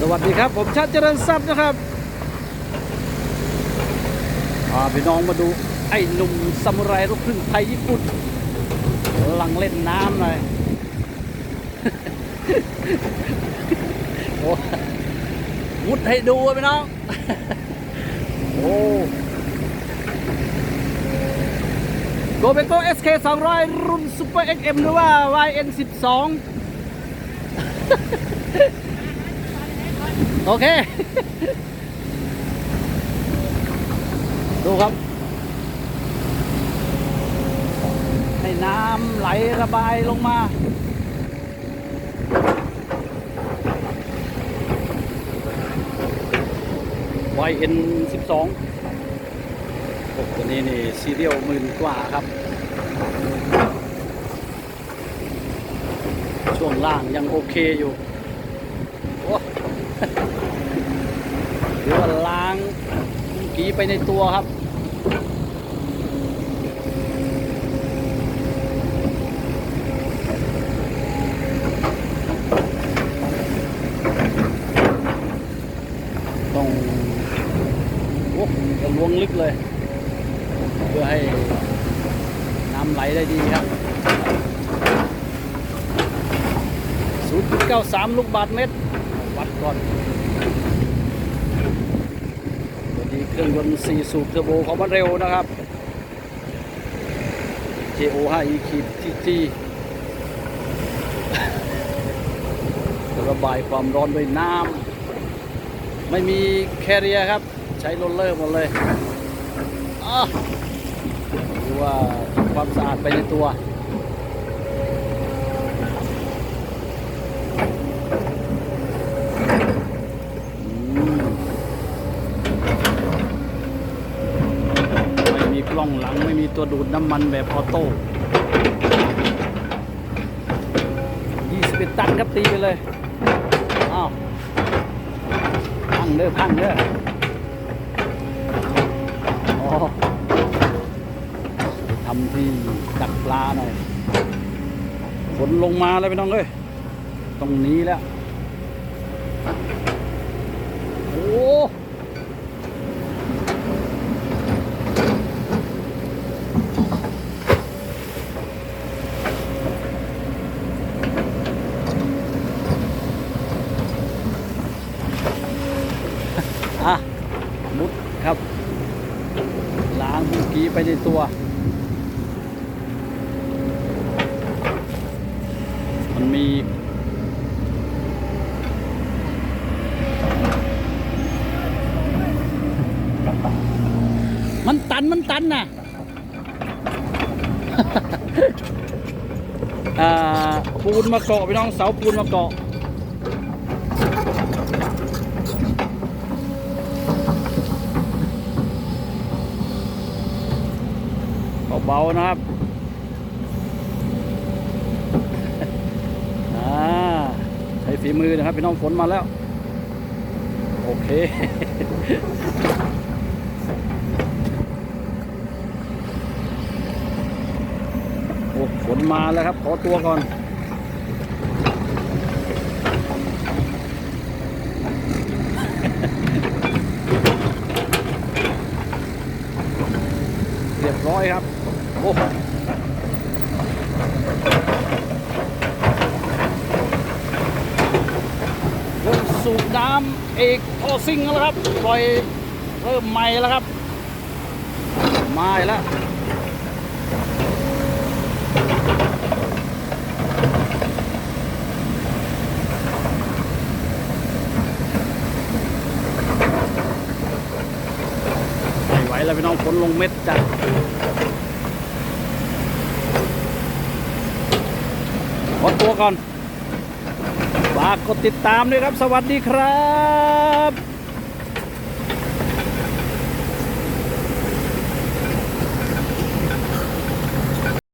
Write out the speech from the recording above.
สวัสดีครับ ผมชาติเจริญทรัพย์นะครับพาพี่น้องมาดูไอ้หนุ่มซามูไรลูกครึ่งไทยญี่ปุ่นกำลังเล่นน้ำหน่อยโอ้มุดให้ดูพี่น้อง โอ้โกเบโก้ SK 200 รุ่น Super XM หรือว่า YN 12 โอเค ดูครับ ให้น้ำไหลระบายลงมา YN 12โอ้ตัวนี้นี่ซีเรียลหมื่นกว่าครับ ช่วงล่างยังโอเคอยู่ โอ้ หรือว่าล้างเมื่อกี้ไปในตัวครับต้องโอ้จะล้วงลึกเลย เพื่อให้น้ำไหลได้ดีครับ 0.93 ลูกบาทเมตร วัดก่อนตัวนี้ เครื่องยนต์4สูบเทอร์โบของมันเร็วนะครับ JO5E ขีดทีทีระบายความร้อนด้วยน้ำไม่มีแคเรียครับ ใช้โรลเลอร์หมดเลยดูว่าความสะอาดไปในตัว อืมไม่มีก ล้องหลังไม่มีตัวดูดน้ำมันแบบออโต้21ตันครับตีไปเลยอ้าวพังเด้อพังเด้ออ๋อทำที่ดักปลาหน่อยฝนลงมาเลยพี่น้องเอ้ยตรงนี้แล้ว โอ้ อะมุดครับล้างเมื่อกี้ไปในตัวมันมีมันตันมันตันน่ะอ่าปูนมาเกาะพี่น้องเสาปูนมาเกาะ เบาๆนะครับอ่าใช้ฝีมือนะครับพี่น้องฝนมาแล้ว โอเคโอ้ฝนมาแล้วครับ ขอตัวก่อนเรียบร้อยครับ โอ้สูบน้ำเอกโอซิงแล้วครับ ปล่อยเริ่มใหม่แล้วครับ มาแล้วไม่ไหวแล้วพี่น้องฝนลงเม็ดจัด ขอตัวก่อนฝากกดติดตามด้วยครับ สวัสดีครับ